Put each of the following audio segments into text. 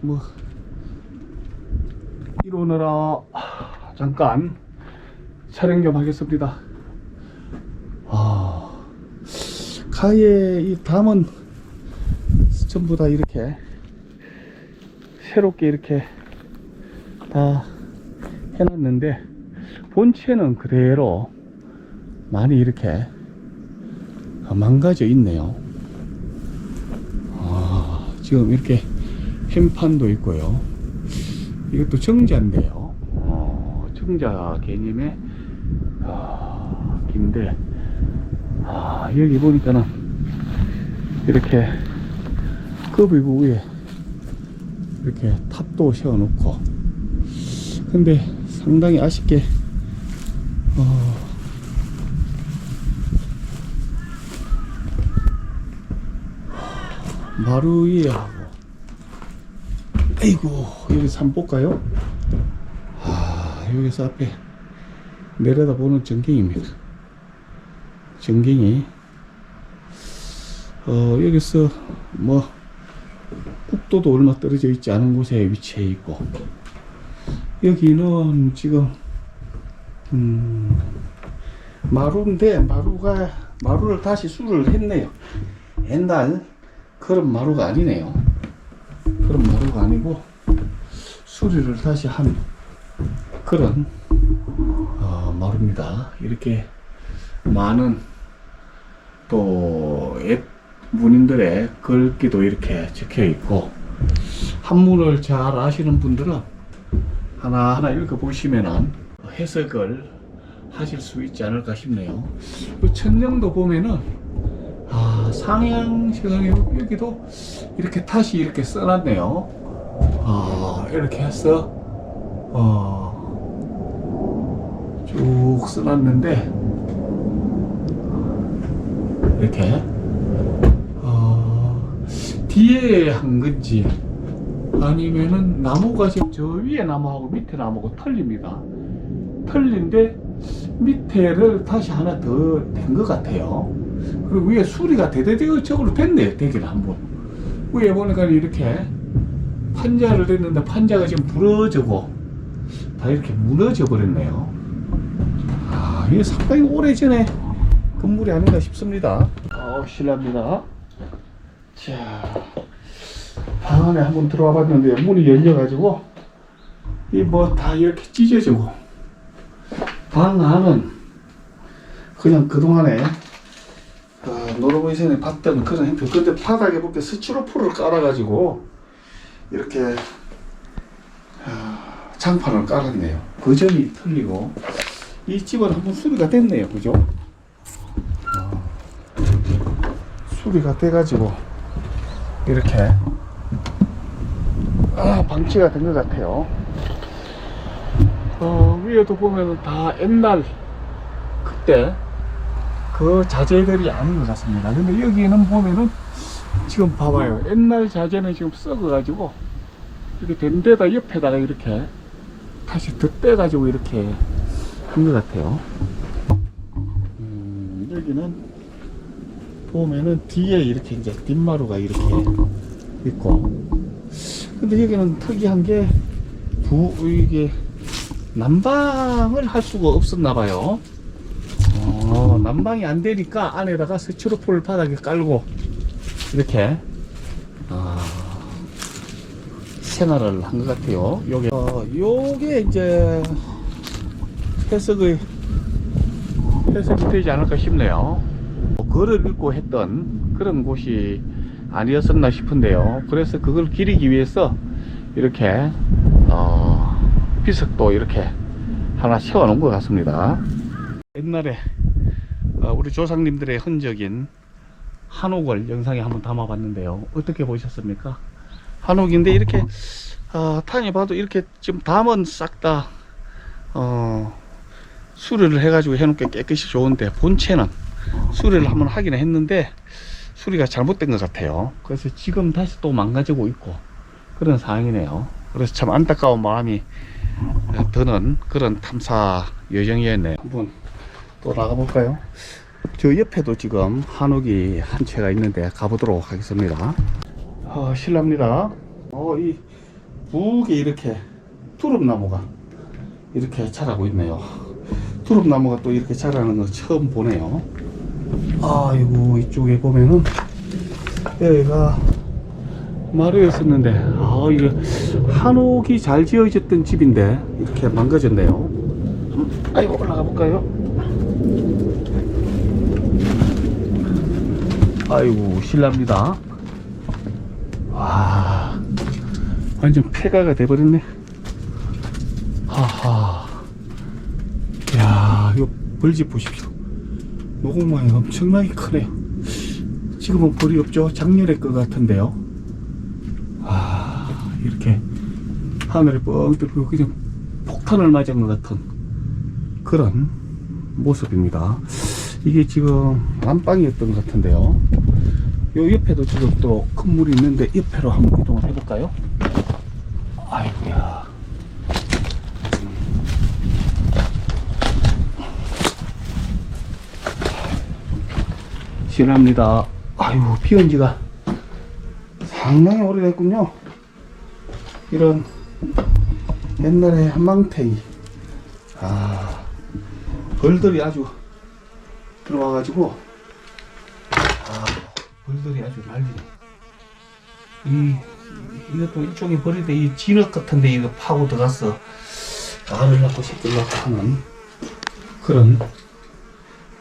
뭐 이러느라 잠깐 촬영 좀 하겠습니다. 아, 가에 이 담은 전부 다 이렇게 새롭게 이렇게 다 해놨는데 본체는 그대로 많이 이렇게 망가져 있네요. 아, 지금 이렇게 햄판도 있고요. 이것도 정자인데요. 어, 정자 개념의 아, 긴데 아, 여기 보니까는 이렇게 급이고 위에 이렇게 탑도 세워놓고 근데 상당히 아쉽게 어, 마루 위에 하고 아이고 여기서 한번 볼까요? 아 여기서 앞에 내려다보는 전경입니다. 전경이. 어 여기서 뭐 국도도 얼마 떨어져 있지 않은 곳에 위치해 있고 여기는 지금 음 마루인데 마루가 마루를 다시 수를 했네요. 옛날 그런 마루가 아니네요 그런 마루가 아니고 수리를 다시 한 그런 어, 마루입니다. 이렇게 많은 또 옛 문인들의 글귀도 이렇게 적혀 있고 한문을 잘 아시는 분들은 하나하나 읽어보시면은 해석을 하실 수 있지 않을까 싶네요. 그 천정도 보면은 아, 상향시장에 여기도 이렇게 다시 이렇게 써놨네요. 아, 이렇게 해서, 어, 쭉 써놨는데, 이렇게, 어, 뒤에 한 건지, 아니면은 나무가 지금 저 위에 나무하고 밑에 나무하고 틀립니다. 틀린데, 밑에를 다시 하나 더 된 것 같아요. 그리고 위에 수리가 대대적으로 됐네요. 되기는 한 번. 위에 보니까 이렇게 판자를 댔는데 판자가 지금 부러지고 다 이렇게 무너져 버렸네요. 아, 이게 상당히 오래전에 건물이 아닌가 싶습니다. 어, 실례합니다. 자, 방 안에 한번 들어와 봤는데 문이 열려 가지고 이 뭐 다 이렇게 찢어지고 방 안은 그냥 그동안에 어, 노르웨이전에 봤던 그런 형태. 근데 바닥에 보니까 스티로폴을 깔아가지고 이렇게 어, 장판을 깔았네요. 그 점이 틀리고 이 집은 한번 수리가 됐네요. 그죠? 어, 수리가 돼가지고 이렇게 아, 방치가 된 것 같아요. 어, 위에도 보면은 다 옛날 그때 그 자재들이 아닌 것 같습니다. 근데 여기는 보면은 지금 봐봐요. 옛날 자재는 지금 썩어가지고 이렇게 된 데다 옆에다가 이렇게 다시 덧대가지고 이렇게 한 것 같아요. 음, 여기는 보면은 뒤에 이렇게 이제 뒷마루가 이렇게 있고 근데 여기는 특이한 게 부, 이게 난방을 할 수가 없었나 봐요. 어, 난방이 안 되니까 안에다가 스티로폴 바닥에 깔고 이렇게 아, 생활을 한 것 같아요. 요게 어, 요게 이제 해석의 해석이 되지 않을까 싶네요. 뭐 글을 읽고 했던 그런 곳이 아니었었나 싶은데요. 그래서 그걸 기리기 위해서 이렇게 어, 비석도 이렇게 하나 세워놓은 것 같습니다. 옛날에 어, 우리 조상님들의 흔적인 한옥을 영상에 한번 담아봤는데요. 어떻게 보셨습니까? 한옥인데 이렇게 어, 탄이 봐도 이렇게 지금 담은 싹다 어, 수리를 해가지고 해놓게 깨끗이 좋은데 본체는 수리를 한번 하긴 했는데 수리가 잘못된 것 같아요. 그래서 지금 다시 또 망가지고 있고 그런 상황이네요. 그래서 참 안타까운 마음이 어, 드는 그런 탐사 여정이었네요. 한번 또 나가볼까요? 저 옆에도 지금 한옥이 한 채가 있는데 가보도록 하겠습니다. 어, 실례합니다. 어, 이 북에 이렇게 투릅나무가 이렇게 자라고 있네요. 투릅나무가 또 이렇게 자라는 거 처음 보네요. 아이고 이쪽에 보면은 여기가 마루였었는데 아 이거 한옥이 잘 지어졌던 집인데 이렇게 망가졌네요. 음, 아이고 올라가 볼까요? 아이고 실례합니다. 와 완전 폐가가 돼버렸네. 하하. 야 이거 벌집 보십시오. 노공망이 엄청나게 크네요. 지금은 벌이 없죠. 작년에 것 같은데요. 아 이렇게 하늘에 뻥 뚫고 그냥 폭탄을 맞은 것 같은 그런 모습입니다. 이게 지금 안방이었던 것 같은데요. 요 옆에도 지금 또큰 물이 있는데 옆에로 한번 이동을 해볼까요? 아이고야. 실합니다. 아유, 피온 지가 상당히 오래됐군요. 이런 옛날에 한망태이. 아, 벌들이 아주 들어와가지고, 아, 벌들이 아주 난리네. 이, 이것도 일종의 벌인데, 이 진흙 같은데 이거 파고 들어가서 알을 낳고 낳고 하는 그런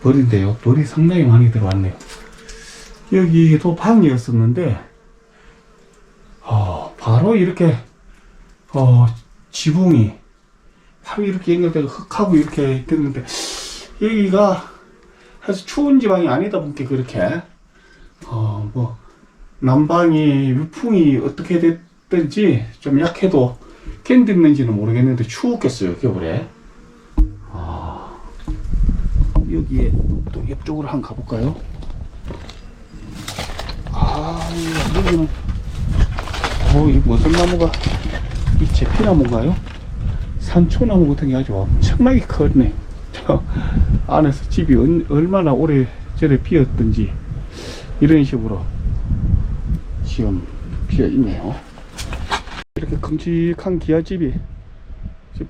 벌인데요. 돌이 상당히 많이 들어왔네요. 여기도 방이었었는데, 어, 바로 이렇게, 어, 지붕이, 바로 이렇게 연결되고 흙하고 이렇게 됐는데, 여기가 사실 추운 지방이 아니다 보니까 그렇게, 어, 뭐, 난방이, 위풍이 어떻게 됐든지 좀 약해도 견뎠는지는 모르겠는데 추웠겠어요, 겨울에. 아, 여기에 또 옆쪽으로 한번 가볼까요? 아, 여기는, 어, 이 무슨 나무가, 이 제피나무인가요? 산초나무 같은 게 아주 엄청나게 컸네. 저 안에서 집이 얼- 얼마나 오래 전에 피었던지, 이런 식으로 지금 피어 있네요. 이렇게 큼직한 기아집이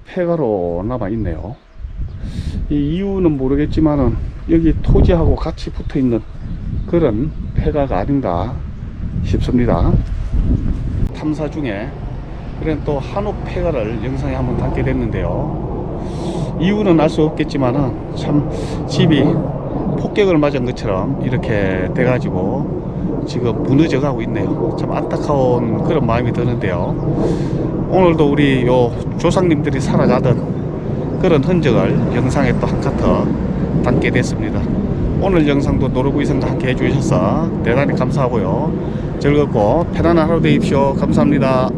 폐가로 남아 있네요. 이 이유는 모르겠지만은 여기 토지하고 같이 붙어 있는 그런 폐가가 아닌가 싶습니다. 탐사 중에 그런 또 한옥 폐가를 영상에 한번 담게 됐는데요. 이유는 알 수 없겠지만은 참 집이 폭격을 맞은 것처럼 이렇게 돼가지고 지금 무너져 가고 있네요. 참 안타까운 그런 마음이 드는데요. 오늘도 우리 요 조상님들이 살아가던 그런 흔적을 영상에 또 한 카터 담게 됐습니다. 오늘 영상도 노르구이성과 함께 해주셔서 대단히 감사하고요. 즐겁고 편안한 하루 되십시오. 감사합니다.